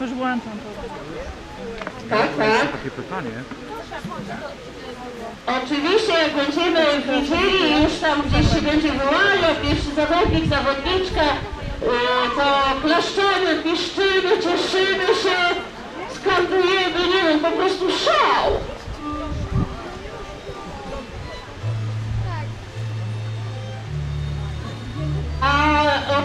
Już włączam to. Tak, tak. Takie pytanie. Oczywiście jak będziemy widzieli już tam gdzieś się będzie wołało, pierwszy zawodnik, zawodniczka, yy, to klaszczemy, piszczymy, cieszymy się, skandujemy, nie wiem, po prostu szał.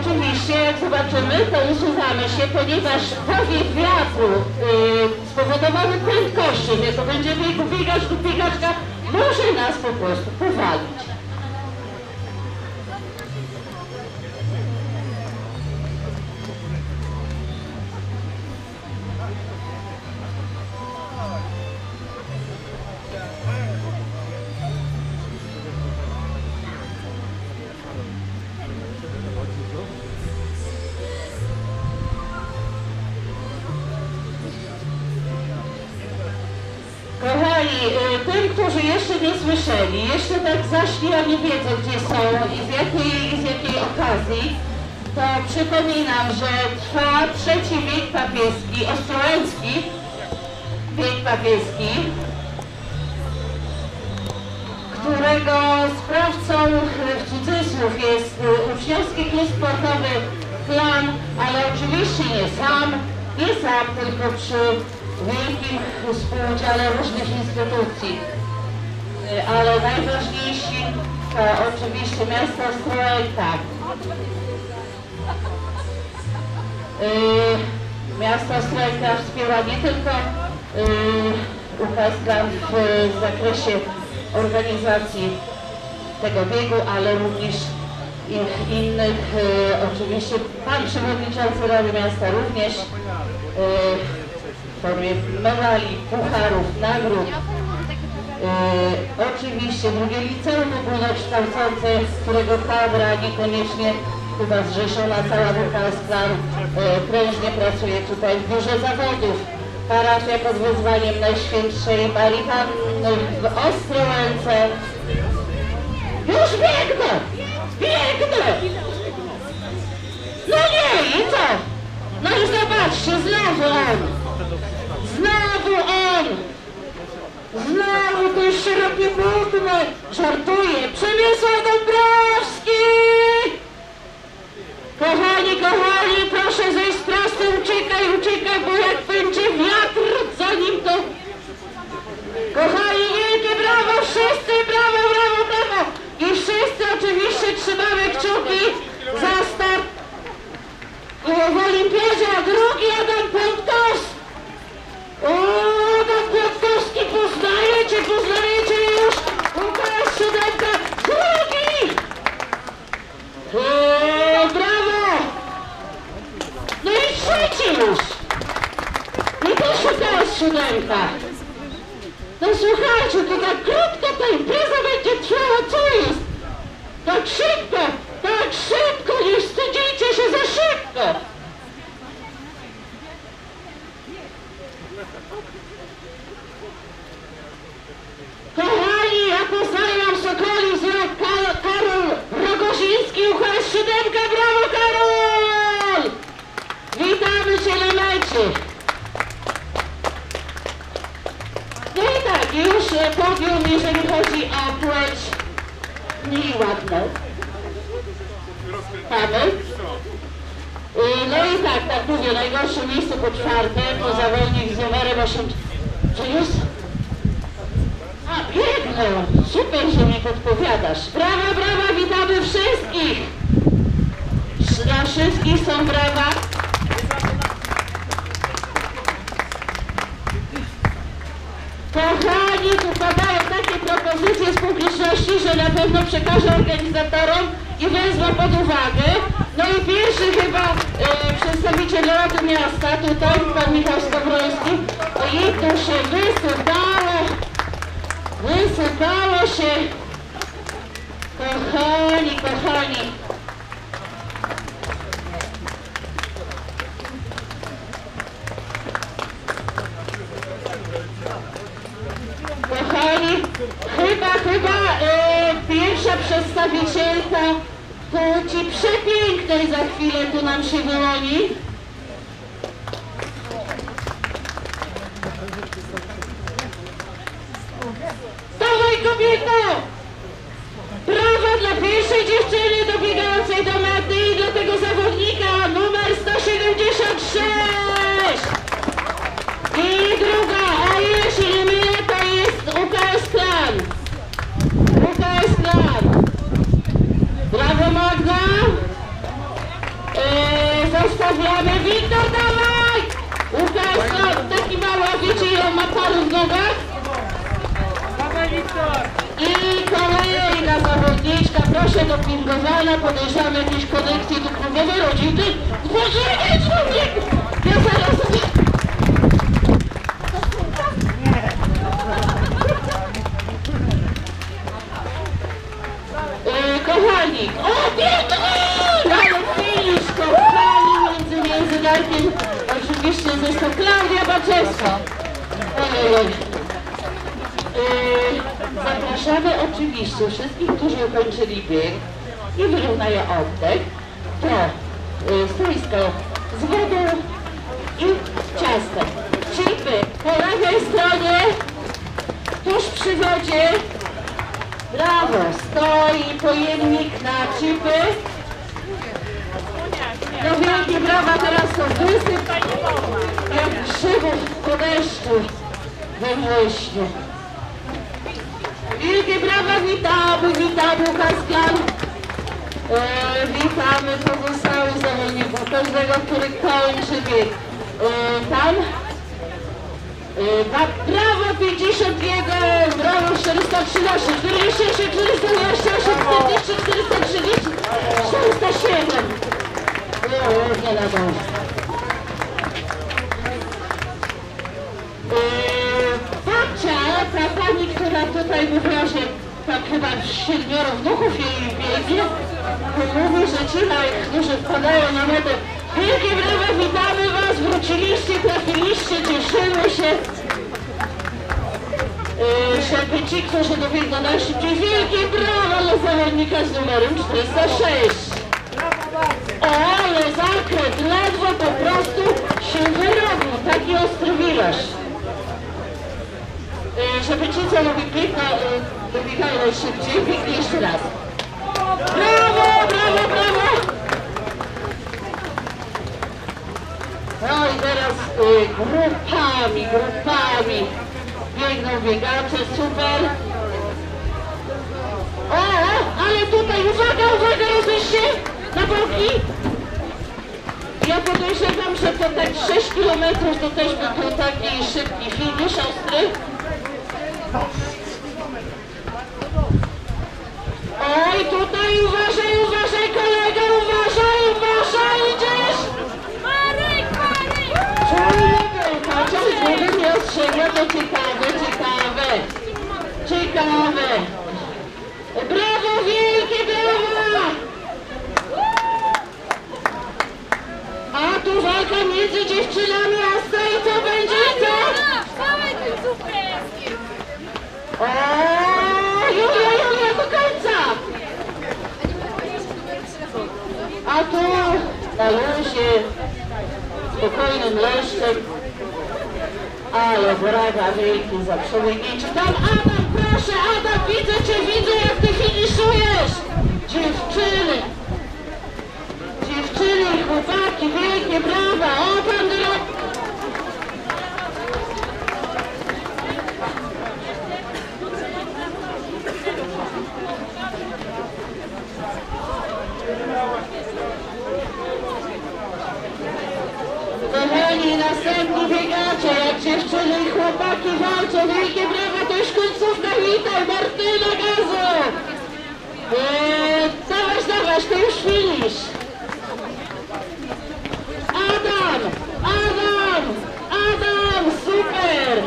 Oczywiście jak zobaczymy, to usuwamy się, ponieważ powiew wiatru yy, spowodowany prędkością, jak to będzie biegu biegacz lub biegaczka, może nas po prostu powalić. Którzy jeszcze nie słyszeli, jeszcze tak zaśli, a nie wiedzą gdzie są i z jakiej, z jakiej okazji, to przypominam, że trwa trzeci wiek papieski, ostrołęcki wiek papieski, którego sprawcą w cudzysłów jest y, uczniowski klub sportowy Klan, ale oczywiście nie sam, nie sam, tylko przy wielkim współudziale różnych instytucji. Y, Ale najważniejsi to oczywiście miasto Ostrołęka. Y, Miasto Ostrołęka wspiera nie tylko y, UKS Klan w zakresie organizacji tego biegu, ale również i- innych, oczywiście Pan Przewodniczący Rady Miasta również w formie medali, pucharów, nagród. Y, oczywiście drugie liceum ogólnokształcące, którego kadra niekoniecznie chyba zrzeszona cała Plan y, prężnie pracuje tutaj w biurze zawodów. Parafia pod wezwaniem Najświętszej Marii Panny w Ostrołęce. Już biegnę! Biegnę! No nie, i co? No i zobaczcie, znowu on! Znowu on! Mutne! Żartuję! Przemysław Dąbrowski! Kochani, kochani, proszę zejść z trasy, uciekaj, uciekaj, bo jak będzie wiatr za nim to... Kochani, wielkie brawo, wszyscy, brawo, brawo, brawo! I wszyscy oczywiście trzymamy kciuki za start w olimpiadzie, a drugi Adam Pątkowski! O, Adam Pątkowski, poznajecie, poznajecie już! Łukasz Siódemka, drugi! O, brawo! No i trzeci już! I to Siódemka! No słuchajcie, to tak krótko ta impreza będzie trwała, co jest? Tak szybko, tak szybko, nie wstydzicie się za szybko! Kochani, ja poznałam Sokoli wzrok Karol, czwarte, to zawodnik z numerem 8. Czy już? A, piękno! Super, że mi podpowiadasz. Brawa, brawa, witamy wszystkich! Dla wszystkich są brawa. Kochani, tu padają takie propozycje z publiczności, że na pewno przekażę organizatorom i wezmę pod uwagę. No i pierwszy chyba e, przedstawiciel Rady Miasta, tutaj pan Michał Skowroński, ojej, tu się wysypało, wysypało się. Kochani, kochani. Kochani, chyba, chyba e, pierwsza przedstawicielka płci przepięknej za chwilę tu nam się wyłoni. Dawaj kobieto! Brawa dla pierwszej dziewczyny dobiegającej do mety i dla tego zawodnika numer 176! I druga Zostawiamy Wiktor, dawaj! UKS Klan, taki mały, a wiecie ma paru w nogach? I kolejna zawodniczka, proszę dopingowana, podejrzewamy jakieś konekcje do klubowej rodziny. Poczekaj człowiek! Ja zaraz... oczywiście został Klaudia Baczewska. Zapraszamy oczywiście wszystkich, którzy ukończyli bieg i wyrównają oddech do yy, stoiska z wodą i ciastem. Chipy po lewej stronie, tuż przy wodzie. Brawo, stoi pojemnik na chipy. Wielkie brawa, teraz to wysyp jak grzybów po deszczu we wrześniu. Wielkie brawa, witamy, witamy Kasklan. E, witamy pozostałych zawodników, każdego, który kończy bieg. E, tam ba, brawo 51, brawo 413, 46, 428, 40, 430, 407. Nie nadążę. Babcia, ta pani, która tutaj mówiła, że tam chyba siedmioro wnuchów jej biegnie, mówi, że ci, którzy wpadają na metę, wielkie brawa, witamy was, wróciliście, trafiliście, cieszymy się. Yy, żeby ci, którzy dobiegną najszybciej, wielkie brawa dla zawodnika z numerem 406. O, ale zakręt, ledwo po prostu się wyrobił, taki ostry wiraż. E, żeby ci, co lubi piękno, e, dobiegają najszybciej, pięknie jeszcze raz. Brawo, brawo, brawo! No i teraz e, grupami, grupami biegną biegacze, super. O, ale tutaj, uwaga, uwaga, jesteście na boki. Ja podejrzewam, że to tak 6 km to też by był taki szybki finisz, ostry. Oj, tutaj uważaj, uważaj, kolega, uważaj, uważaj, idziesz! Marek, Marek! Był, chociaż gdyby nie ostrzegła, to ciekawe, ciekawe, ciekawe. Brawo, dziewczynami, a z tej co będzie, co? Dawaj ten cukierski! O, Julia, Julia, do końca! A tu na luzie, spokojnym leszczem, ale brawa wielki za przebiegnięcie. Tam Adam, proszę, Adam, widzę cię, widzę jak ty finiszujesz! Dziewczyny, dziewczyny chłopaki, wielkie brawa, o pan dyrektor. Kochani, następni biegacze, jak dziewczyny i chłopaki walczą, wielkie brawa, to już końcówka, witaj, Martyna Gazu! Eee, dawać, to już finisz! Adam! Adam! Adam! Super!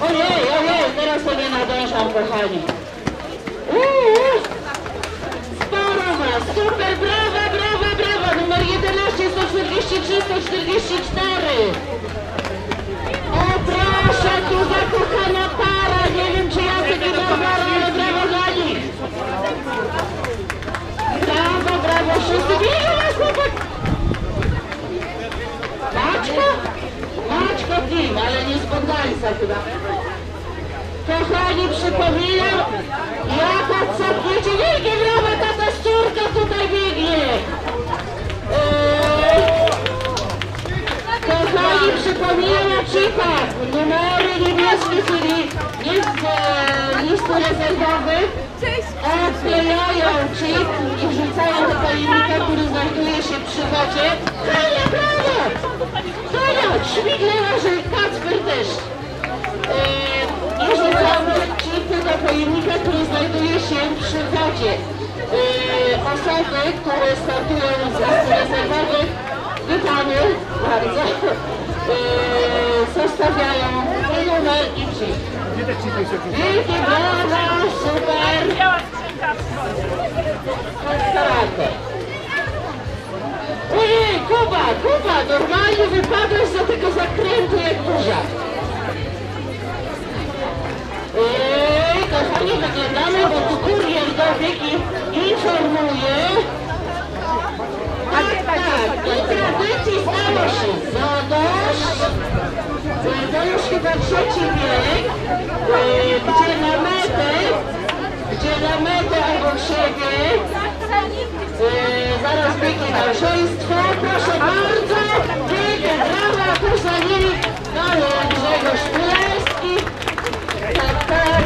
Ojej, ojej, teraz to nie nadążam, kochani. Uuu! Sporo was! Super! Brawa, brawa, brawa! Numer 11, 143, 144! Numery niebieskie, czyli list, e, listy rezerwowy, odklejają chip i wrzucają do pojemnika, który znajduje się przy wodzie. Hania, brawo! Hania, Śmiglewa, że Kacper też. I wrzucają chipy do pojemnika, który znajduje się przy wodzie. Eee, osoby, które startują z listy rezerwowych, witamy bardzo. Zostawiają numer i chip. Wielkie brawa, super! Karate. Ojej, Kuba, Kuba, normalnie wypadłeś za tego zakrętu jak burza. Ej, kochani, wyglądamy, bo tu kurier dobiegł i informuje. Tak, tak, i tradycji stało się Zadosz, to już chyba trzeci bieg, e, gdzie na metę, gdzie na metę obok siebie, e, zaraz biegnie małżeństwo. Proszę bardzo, biegnie brawa, tu za nimi Nowy Grzegorz Tak, tak,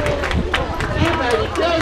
i pani